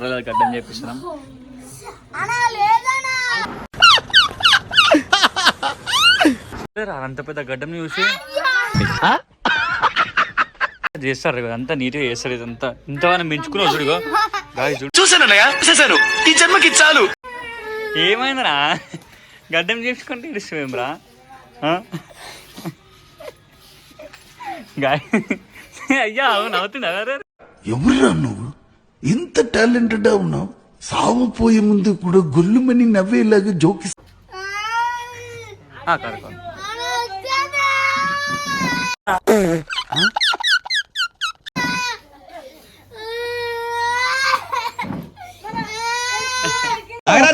పొరలకు గడ్డం చేపిస్తున్నాం. అంత పెద్ద గడ్డం చూసి. చేస్తారు కదా అంతా నీట్గా చేస్తారు ఇదంతా. ఇంతగానో పెంచుకుని చూడుగో గాయ చూడు. చూశానన్నయ్య చూశాను. ఈ జన్మకి చాలు. ఏమైందిరా గడ్డం చేసుకుంటే ఇడుస్తావేమ్రా గాయ. అయ్యా అవును అవుతుంది? అదే ఎవరురా నువ్వు? ఎంత టాలెంటెడ్గా ఉన్నావు? సావు పోయే ముందు కూడా గొల్లుమని నవ్వేలాగా జోకి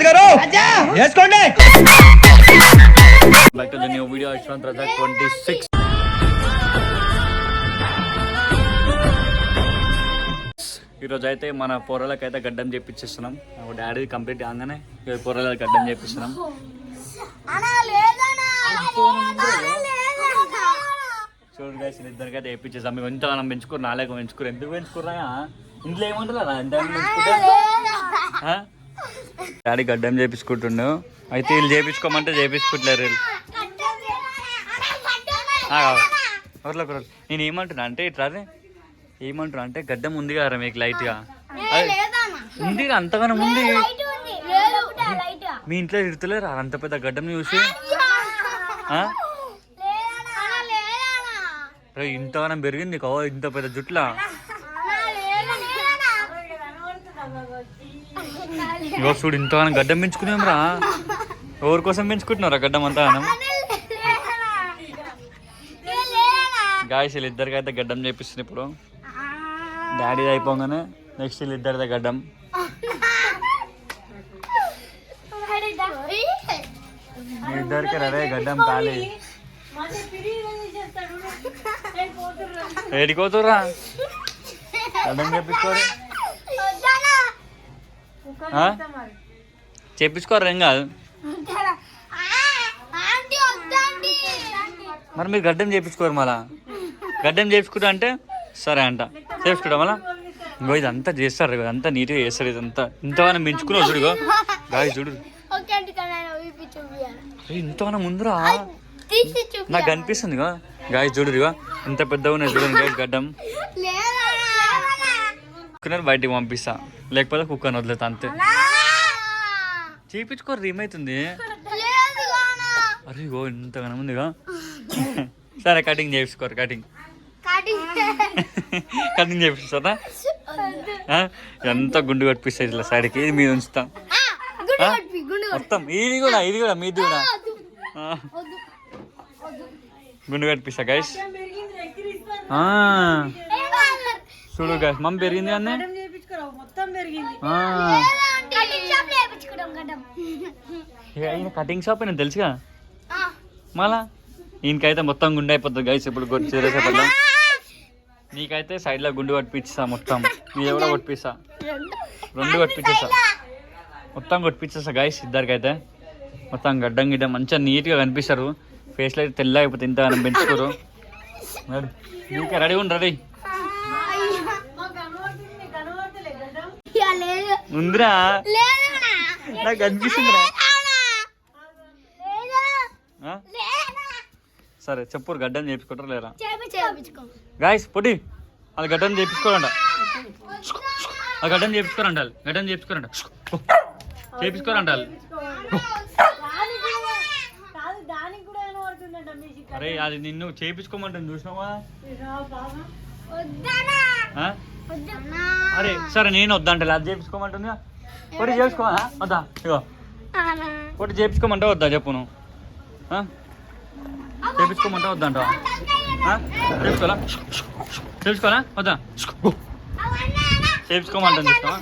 గారు! వేసుకోండి! Back to the new video, Ashwan ఈరోజు అయితే మన పొరలకు అయితే గడ్డం చేపించేస్తున్నాం డాడీ కంప్లీట్ కాగానే పొరలకు గడ్డం చేపిస్తున్నాం. చూడండి guys, ఇద్దరికి అయితే వేయించేసాం మేము ఎంత మనం పెంచుకోరు నాలేక పెంచుకోరు ఎందుకు పెంచుకురా ఇంట్లో ఏమంటారా డాడీ గడ్డం చేపించుకుంటుండు అయితే వీళ్ళు చేపించుకోమంటే చేపించుకుంటలేరు వీళ్ళు? నేను ఏమంటున్నా అంటే ఇట్లా రే. ఏమంటున్నా అంటే గడ్డం ఉంది కదా మీకు లైట్గా అది ఉంది అంతగానో ఉంది. మీ ఇంట్లో ఇడతలేరు అంత పెద్ద గడ్డం చూసి. ఇంతగానం పెరిగింది కవ ఇంత పెద్ద జుట్ల. ఇగో చూడు ఇంతగానం గడ్డం పెంచుకునేం రా. ఎవరి కోసం పెంచుకుంటున్నారా గడ్డం అంతగానం గాయస్ వీళ్ళు ఇద్దరికి అయితే గడ్డం చేపిస్తుంది ఇప్పుడు. డాడీ అయిపోగానే నెక్స్ట్ వీళ్ళు ఇద్దరిదే గడ్డం. మీ ఇద్దరికి రవే గడ్డం ఖాళీ ఏడికోతురా గడ్డం చేపించుకోరు చెప్పించుకోరు చేపించుకోరు ఏం కాదు. మరి మీరు గడ్డం చేపించుకోరు మళ్ళా. గడ్డం చేపించుకుంటా అంటే సరే అంట. చేపించుకుంటా మళ్ళా ఇంకో ఇదంతా చేస్తారు ఇదంతా నీట్గా చేస్తారు ఇదంతా. ఇంతగానో పెంచుకున్నావు చూడుగో గాయ చూడు. ఇంతగానో ముందురా నాకు కనిపిస్తుంది గాయ చూడురుగా ఇంత పెద్దగా ఉన్నాయి చూడండి guys గడ్డం. కుక్కర్ బయటికి పంపిస్తా. లేకపోతే కుక్కర్ వదిలేతా అంతే. చేపించుకోరు ఏమవుతుంది అరే ఇగో ఇంతగానో ఉందిగా సరే కటింగ్ చేపించుకోరు కటింగ్. కటింగ్ చేపిస్తారా? ఎంత గుండు కట్టిస్తాయి ఇట్లా సైడ్కి? ఇది మీద ఉంచుతా? మొత్తం ఇది కూడా ఇది కూడా మీది కూడా. ఆ. గుండు కట్టిస్తా గైస్ చూడు గైస్ మమ్మీ పెరిగింది అన్నీ? కటింగ్ షాప్ అయినా తెలుసుగా? మళ్ళా? ఈయనకైతే మొత్తం గుండె అయిపోతుంది గైస్ ఇప్పుడు కొట్టి చేసేపట్ల నీకైతే సైడ్లో గుండు కొట్టిపిస్తా మొత్తం. మీద కూడా కొట్టిస్తా రెండు. కొట్టిపించేస్తా మొత్తం కొట్టిపించేస్తా గైస్ ఇద్దరికైతే. మొత్తం గడ్డం గిడ్డం మంచిగా నీట్గా కనిపిస్తారు. ఫేస్లో అయితే తెల్ల అయిపోతే ఇంత పెంచుకోరు. నీకే రెడీ ఉండు రెడీ ఉందిరా. నాకు కనిపిస్తుందిరా ఆ? సరే చెప్పురు గడ్డం చేపించుకుంటారా లేరా? గాయస్ పొడి అది గడ్డం చేపించుకోరంట. ఆ గడ్డం చేపించుకోరంట వాళ్ళు. గడ్డం చేపించుకోరంట. చేపించుకోరంట అరే అది నిన్ను చేయించుకోమంటాను చూసినావా? అరే సరే నేను వద్దంటే అది చేపించుకోమంటుంది పొడి చేసుకో వద్దా? ఇగో. పొట్టి చేపించుకోమంటే వద్దా? చెప్పు నువ్వు. ఆ? చేపించుకోమంటే వద్దంట చేపించుకోవాలా చేపించుకోవాలా వద్దా? చేపించుకోమంటుంది. చూస్తావా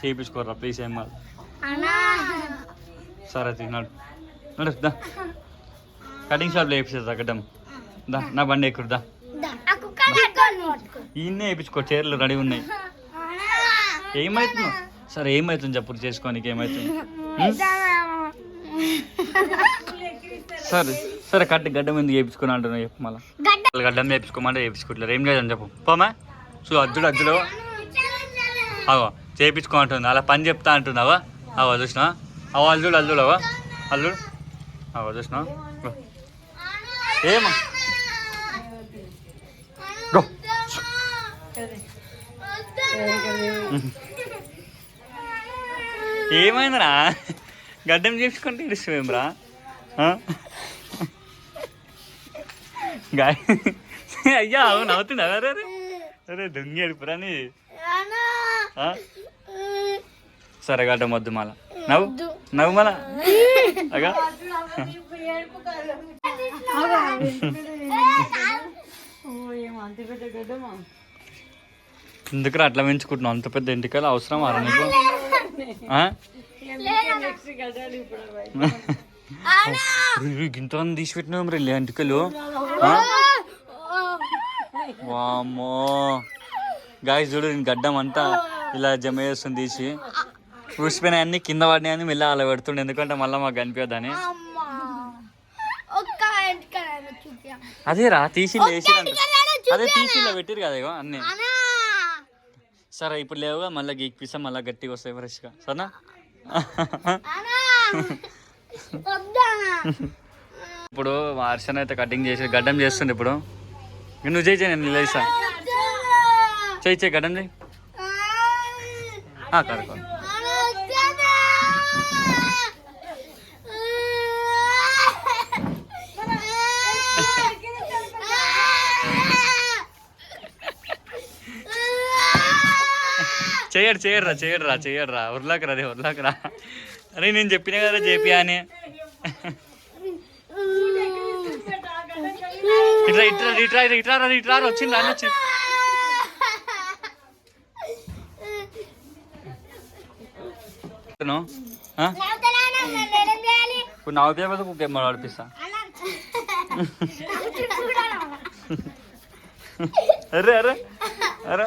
చేయించుకోరా ప్లీజ్ ఏం కాదు. సరే తీ నడు. దా. కటింగ్ షాప్లో వేపిస్తా గడ్డం దా నా బండి ఎక్కుడుదా ఈయన్నే వేయించుకో చీరలు రెడీ ఉన్నాయి. ఏమవుతుందో సరే ఏమవుతుంది చెప్పు చేసుకోనికి ఏమవుతుంది? సరే సరే కట్టి గడ్డం ఎందుకు చేయించుకుని అంటున్నా చెప్పు మళ్ళీ. గడ్డం. చేయించుకోమంటే చేయించుకోవట్లేదు ఏం లేదని చెప్పు. పోమా చూ అజ్జుడు అజ్జుడు అగో చేయించుకో అంటుంది అలా పని చెప్తా అంటున్నావా? అవో చూసినా అవ అల్లుడు అల్లుడవా అల్లుడు అవో చూసినా ఏమా. ఏమైందిరా? గడ్డం చేసుకుంటే ఇడుస్తావేమ్రా గాయ. అయ్యా అవును అవుతున్నా అరే అరే అరే. దొంగ ఎడుపురాని ఆ? సరే గడ్డం వద్దు మళ్ళా నవ్వు. నవ్వు మళ్ళా అగా. ఎందుకు అట్లా పెంచుకుంటున్నావు? అంత పెద్ద ఇంటికలు అవసరం అరా నీకు ఇంత తీసి పెట్టినాం రే ఇంటికలు వామ్మో. గాయస్ చూడు నేను గడ్డం అంతా ఇలా జమ చేస్తుంది తీసి. ఊసిపోయినాయి అన్ని కింద పడినాయని మెల్ల అలా పెడుతుండే ఎందుకంటే మళ్ళీ మాకు కనిపించదని. అదే రా తీసి అదే తీసి ఇలా పెట్టిరు కదా ఇగో అన్ని. అనా సరే ఇప్పుడు లేవుగా మళ్ళీ గీక్పిస్తా మళ్ళీ గట్టిగా వస్తాయి ఫ్రెష్గా. సరేనా? ఇప్పుడు అర్చన అయితే కటింగ్ చేసి గడ్డం చేస్తుండే ఇప్పుడు. నువ్వు చేయి నేను లేసా చేయి చేయి గడ్డం చేయి. కరెక్ట్ చేయడు రా చేయడు రా చేయడు రా ఉర్లాకి రా అదే ఉర్లాకి రా అరే నేను చెప్పిన కదా చేపి అని. ఇట్లా ఇట్లా ఇట్లా ఇట్లా రా ఇట్లా రా వచ్చింది రాని వచ్చింది. నువ్వు? ఆ? ఇప్పుడు నవ్వు పేపర్ గేమ్ ఆడిపిస్తా అరే అరే అరే.